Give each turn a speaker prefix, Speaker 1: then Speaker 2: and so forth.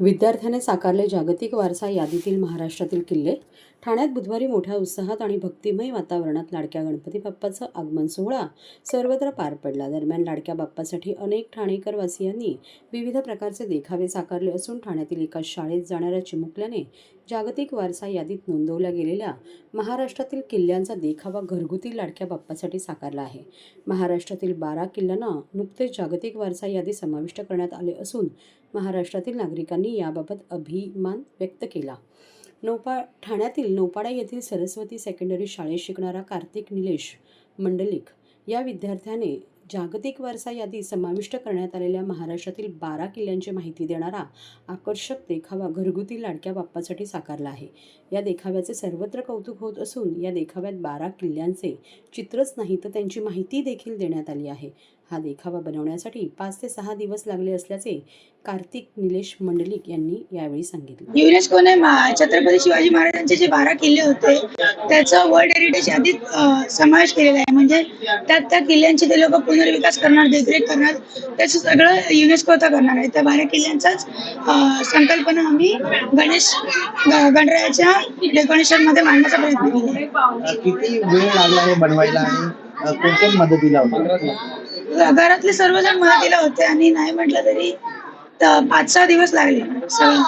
Speaker 1: विद्यार्थ्याने साकारले जागतिक वारसा यादीतील महाराष्ट्रातील किल्ले. ठाण्यात बुधवारी मोठ्या उत्साहात आणि भक्तिमय वातावरणात लाडक्या गणपती बाप्पाचा आगमन सोहळा सर्वत्र पार पडला. दरम्यान लाडक्या बाप्पासाठी अनेक ठाणेकर वासियांनी विविध प्रकारचे देखावे साकारले असून ठाण्यातील एका शाळेत जाणाऱ्या चिमुकल्याने जागतिक वारसा यादीत नोंदवल्या गेलेल्या महाराष्ट्रातील किल्ल्यांचा देखावा घरगुती लाडक्या बाप्पासाठी साकारला आहे. महाराष्ट्रातील बारा किल्ल्यांना नुकतेच जागतिक वारसा यादी समाविष्ट करण्यात आले असून महाराष्ट्रातील नागरिकांनी याबाबत अभिमान व्यक्त केला. नौपा ठाण्यातील नौपाडा येथील सरस्वती सेकंडरी शाळेत शिकणारा कार्तिक निलेश मंडलिक या विद्यार्थ्याने जागतिक वारसा यादी समाविष्ट करण्यात आलेल्या महाराष्ट्रातील बारा किल्ल्यांची माहिती देणारा आकर्षक देखावा घरगुती लाडक्या बाप्पासाठी साकारला आहे. या देखाव्याचे सर्वत्र कौतुक होत असून या देखाव्यात बारा किल्ल्यांचे चित्रच नाही तर त्यांची माहिती देखील देण्यात आली आहे. हा देखावा बनवण्यासाठी पाच ते सहा दिवस लागले असल्याचे कार्तिक निलेश मंडलिक यांनी यावेळी सांगितले.
Speaker 2: युनेस्कोने छत्रपती शिवाजी महाराजांचे जे बारा किल्ले होते त्याचा वर्ल्ड हेरिटेज यादीत समावेश केलेला आहे. म्हणजे त्यात त्या किल्ल्यांची ते लोक पुनर्विकास करणार देखरेख करणार त्याचं सगळं युनेस्को आता करणार आहे. त्या बारा किल्ल्यांचाच संकल्पना आम्ही गणेश गणरायाच्या डेकोरेशनमध्ये मांडण्याचा प्रयत्न केला
Speaker 3: किती वेळ लागला हे बनवायला आणि अ, कोण कोण मदतीला होतं?
Speaker 2: घरातले सर्वजण मदतीला होते आणि नाही म्हटलं तरी पाच सहा दिवस लागले. सगळं.